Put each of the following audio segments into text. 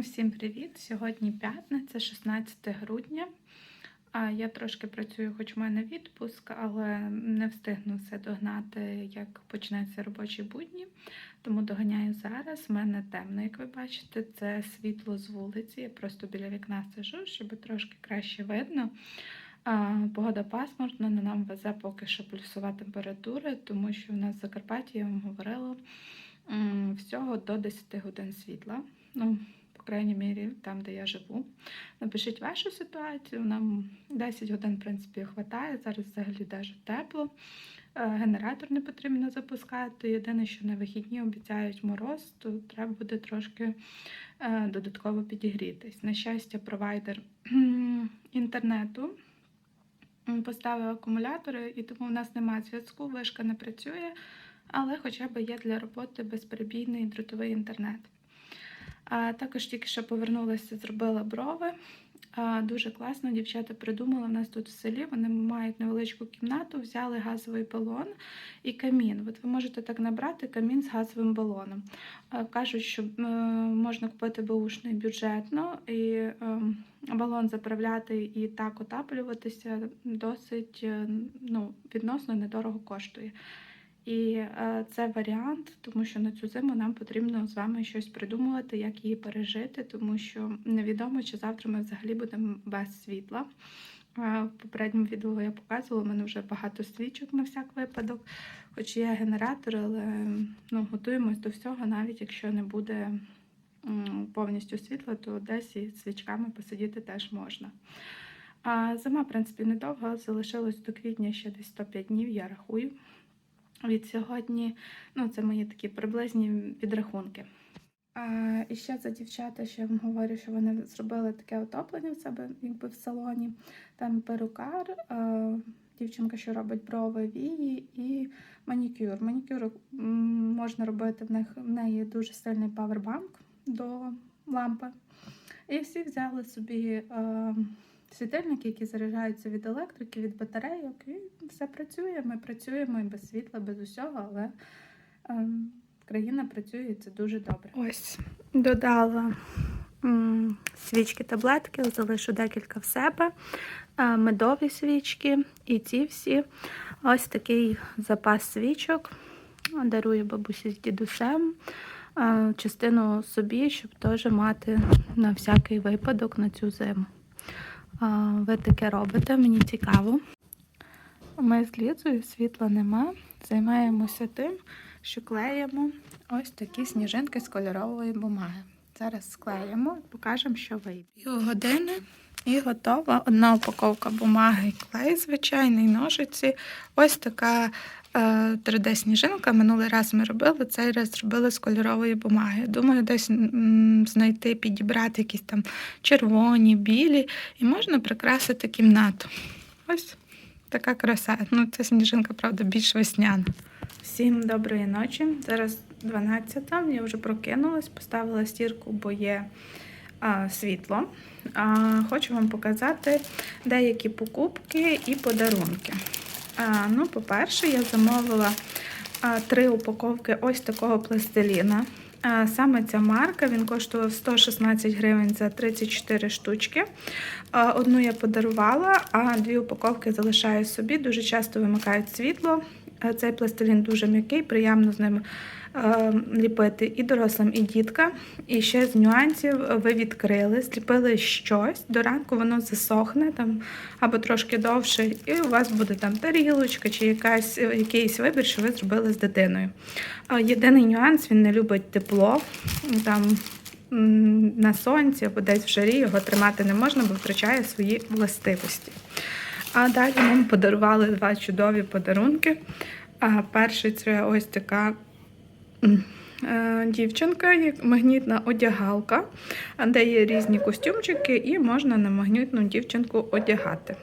Всім привіт! Сьогодні п'ятниця, 16 грудня. Я трошки працюю, хоч в мене відпуск, але не встигну все догнати, як почнеться робочі будні. Тому доганяю зараз. У мене темно, як ви бачите, це світло з вулиці. Я просто біля вікна сижу, щоб трошки краще видно. Погода пасмурна, на нам везе поки що плюсова температура, тому що в нас в Закарпатті, я вам говорила, всього до 10 годин світла. Ну, крайній мірі, там, де я живу. Напишіть вашу ситуацію. Нам 10 годин, в принципі, вистачає. Зараз взагалі дуже тепло. Е, Генератор не потрібно запускати. Єдине, що на вихідні обіцяють мороз, то треба буде трошки е, додатково підігрітись. На щастя, провайдер інтернету поставив акумулятори, і тому в нас немає зв'язку, вишка не працює, але хоча б є для роботи безперебійний дротовий інтернет. Також тільки що повернулася, зробила брови. Дуже класно дівчата придумали. У нас тут в селі вони мають невеличку кімнату, взяли газовий балон і камін. От ви можете так набрати камін з газовим балоном. Кажуть, що е, можна купити беушний бюджетно і е, балон заправляти і так отаплюватися досить е, ну, відносно недорого коштує. І е, це варіант, тому що на цю зиму нам потрібно з вами щось придумувати, як її пережити, тому що невідомо, чи завтра ми взагалі будемо без світла. Е, В попередньому відео я показувала, у мене вже багато свічок на всяк випадок, хоч є генератор, але ну, готуємось до всього, навіть якщо не буде повністю світла, то десь і свічками посидіти теж можна. А зима, в принципі, недовго, залишилось до квітня ще десь 105 днів, я рахую від сьогодні. Ну, це мої такі приблизні підрахунки. А, і ще за дівчата, що я вам говорю, що вони зробили таке отоплення в себе якби в салоні. Там перукар, а, дівчинка, що робить брови, вії і манікюр. Манікюр можна робити в них в неї дуже сильний павербанк до лампи. І всі взяли собі. е, світильники, які заряджаються від електрики, від батарейок, і все працює. Ми працюємо і без світла, без усього, але е, країна працює і це дуже добре. Ось додала свічки, таблетки, залишу декілька в себе, е, медові свічки і ці всі. Ось такий запас свічок. Дарую бабусі з дідусем. е, Частину собі, щоб теж мати на всякий випадок на цю зиму. Ви таке робите, мені цікаво. Ми з Лізою, світла нема. Займаємося тим, що клеїмо ось такі сніжинки з кольорової бумаги. Зараз склеїмо і покажемо, що вийде. Півгодини і готова. Одна упаковка бумаги клей, звичайний, ножиці. Ось така 3D-сніжинка. Минулий раз ми робили, цей раз зробили з кольорової бумаги. Думаю, десь знайти, підібрати якісь там червоні, білі, і можна прикрасити кімнату. Ось така краса. Ну, ця сніжинка, правда, більш весняна. Всім доброї ночі. Зараз 12 я вже прокинулась, поставила стірку, бо є а, світло. А, хочу вам показати деякі покупки і подарунки. Ну, по-перше, я замовила три упаковки ось такого пластиліна. Саме ця марка він коштував 116 гривень за 34 штучки. Одну я подарувала, а дві упаковки залишаю собі. Дуже часто вимикають світло. А Цей пластилін дуже м'який, приємно з ним е, ліпити і дорослим, і діткам. І ще з нюансів ви відкрили, зліпили щось, до ранку воно засохне там або трошки довше, і у вас буде там тарілочка чи якась, якийсь вибір, що ви зробили з дитиною. Єдиний нюанс він не любить тепло. Там на сонці або десь в жарі його тримати не можна, бо втрачає свої властивості. А далі нам подарували два чудові подарунки. А перший це ось така е, дівчинка, як магнітна одягалка, де є різні костюмчики, і можна на магнітну дівчинку одягати.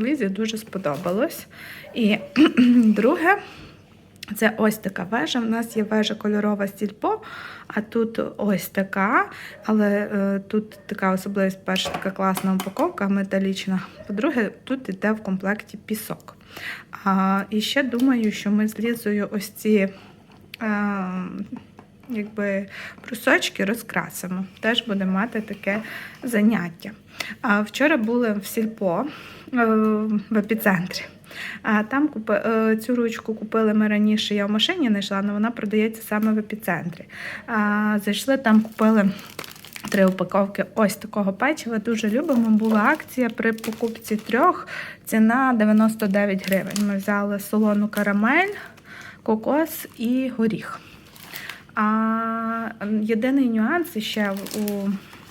Лізі дуже сподобалось. І друге. Це ось така вежа. У нас є вежа кольорова стільпо, а тут ось така. Але е, тут така особливість, перша така класна упаковка металічна. По-друге, тут йде в комплекті пісок. А, і ще думаю, що ми з Лізою ось ці. Е, якби брусочки розкрасимо. Теж будемо мати таке заняття. А вчора були в сільпо е, в епіцентрі. А там купи, е, цю ручку купили ми раніше. Я в машині знайшла, але вона продається саме в епіцентрі. А, зайшли там, купили. Три упаковки ось такого печива. Дуже любимо. Була акція при покупці трьох. Ціна 99 гривень. Ми взяли солону карамель, кокос і горіх. А єдиний нюанс ще у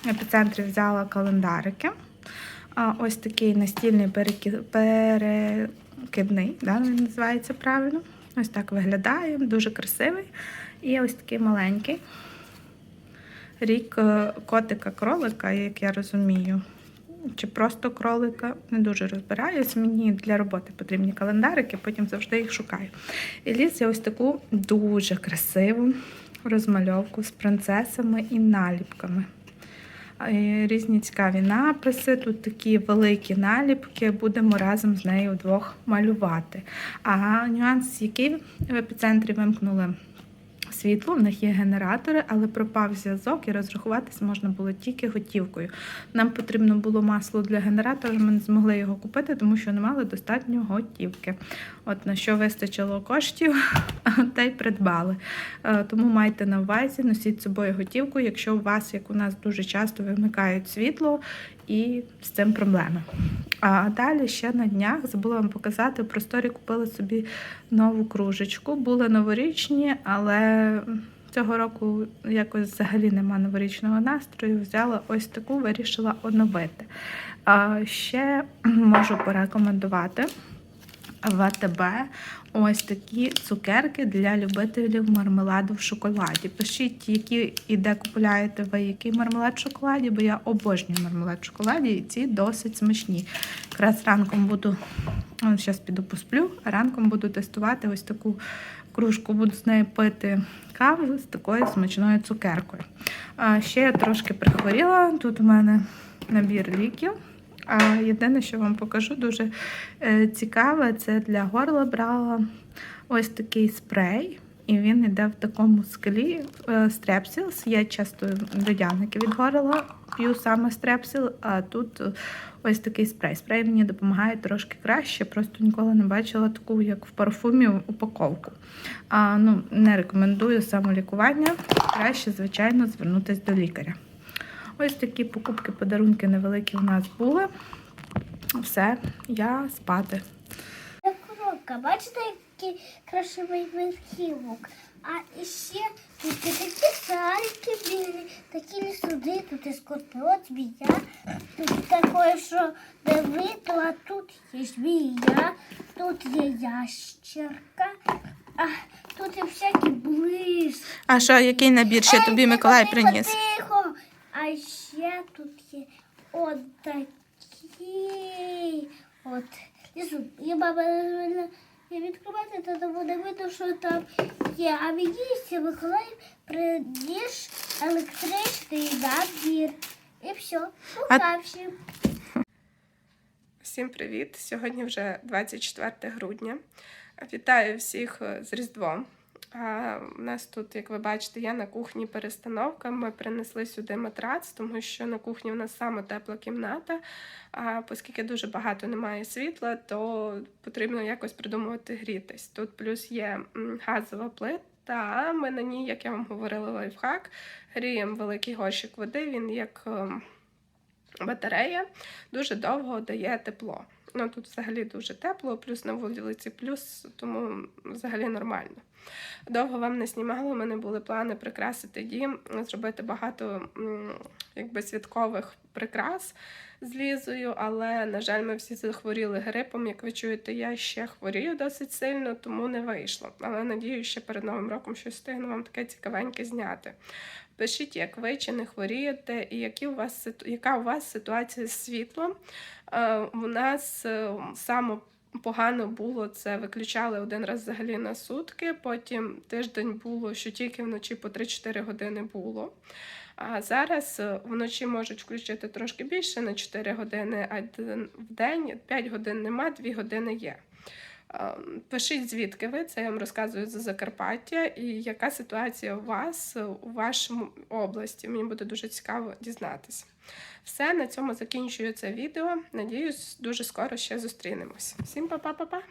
епіцентрі взяла календарики. А, ось такий настільний переки- перекидний, да, він називається правильно. Ось так виглядає, дуже красивий. І ось такий маленький. Рік е, котика-кролика, як я розумію. Чи просто кролика, не дуже розбираюсь. Мені для роботи потрібні календарики, потім завжди їх шукаю. І ліз я ось таку дуже красиву розмальовку з принцесами і наліпками. Різні цікаві написи, тут такі великі наліпки, будемо разом з нею вдвох малювати. А нюанс, який в епіцентрі вимкнули світло, в них є генератори, але пропав зв'язок і розрахуватись можна було тільки готівкою. Нам потрібно було масло для генератора, ми не змогли його купити, тому що не мали достатньо готівки. От на що вистачило коштів, та й придбали. Е, Тому майте на увазі, носіть з собою готівку, якщо у вас, як у нас, дуже часто вимикають світло і з цим проблеми. А далі ще на днях забула вам показати, просторі купили собі нову кружечку. Були новорічні, але цього року якось взагалі нема новорічного настрою. Взяла ось таку, вирішила оновити. А ще можу порекомендувати в АТБ ось такі цукерки для любителів мармеладу в шоколаді. Пишіть, які і де купуєте ви який мармелад в шоколаді, бо я обожнюю мармелад в шоколаді, і ці досить смачні. Якраз ранком буду, зараз піду посплю, а ранком буду тестувати ось таку кружку, буду з нею пити каву з такою смачною цукеркою. А ще я трошки прихворіла. Тут у мене набір ліків. А єдине, що вам покажу, дуже е, цікаве, це для горла брала ось такий спрей. І він йде в такому склі е, стрепсілс. Я часто льодяники від горла п'ю саме стрепсіл, а тут ось такий спрей. Спрей мені допомагає трошки краще, просто ніколи не бачила таку, як в парфумі, упаковку. А, ну, не рекомендую самолікування. Краще, звичайно, звернутися до лікаря. Ось такі покупки, подарунки невеликі у нас були. Все, я спати. Це коробка. Бачите, який красивий верхівок. А ще тут такі сальки білі, такі лісуди, тут і скорпіон, змія. Тут таке, що дивито, а тут є змія, тут є ящерка, а тут є всякі близ. А що, який набір ще тобі Миколай Тихо, приніс? Тихо. А ще тут є от такі. От. І баба відкривати, то буде видно, що там є. А ще Миколай приніс електричний набір. І все. А- всім. Привіт! Сьогодні вже 24 грудня. Вітаю всіх з Різдвом. А, У нас тут, як ви бачите, є на кухні перестановка. Ми принесли сюди матрац, тому що на кухні в нас саме тепла кімната. А оскільки дуже багато немає світла, то потрібно якось придумувати грітись. Тут плюс є газова плита. Ми на ній, як я вам говорила, лайфхак, гріємо великий горщик води. Він як ем, батарея дуже довго дає тепло. Ну тут взагалі дуже тепло, плюс на вулиці плюс, тому взагалі нормально. Довго вам не знімала, у мене були плани прикрасити дім, зробити багато якби святкових прикрас з лізою, але, на жаль, ми всі захворіли грипом. Як ви чуєте, я ще хворію досить сильно, тому не вийшло. Але надію, що перед Новим роком щось встигну вам таке цікавеньке зняти. Пишіть, як ви чи не хворієте, і які у вас яка у вас ситуація з світлом. Е, У нас е, саме погано було це виключали один раз взагалі на сутки. Потім тиждень було, що тільки вночі по 3-4 години було. А зараз е, вночі можуть включити трошки більше на 4 години, а в день 5 годин нема, 2 години є. Е, Пишіть, звідки ви, це я вам розказую за Закарпаття, і яка ситуація у вас у вашому області. Мені буде дуже цікаво дізнатися. Все, на цьому закінчую це відео. Надіюсь, дуже скоро ще зустрінемось. Всім па-па-па-па!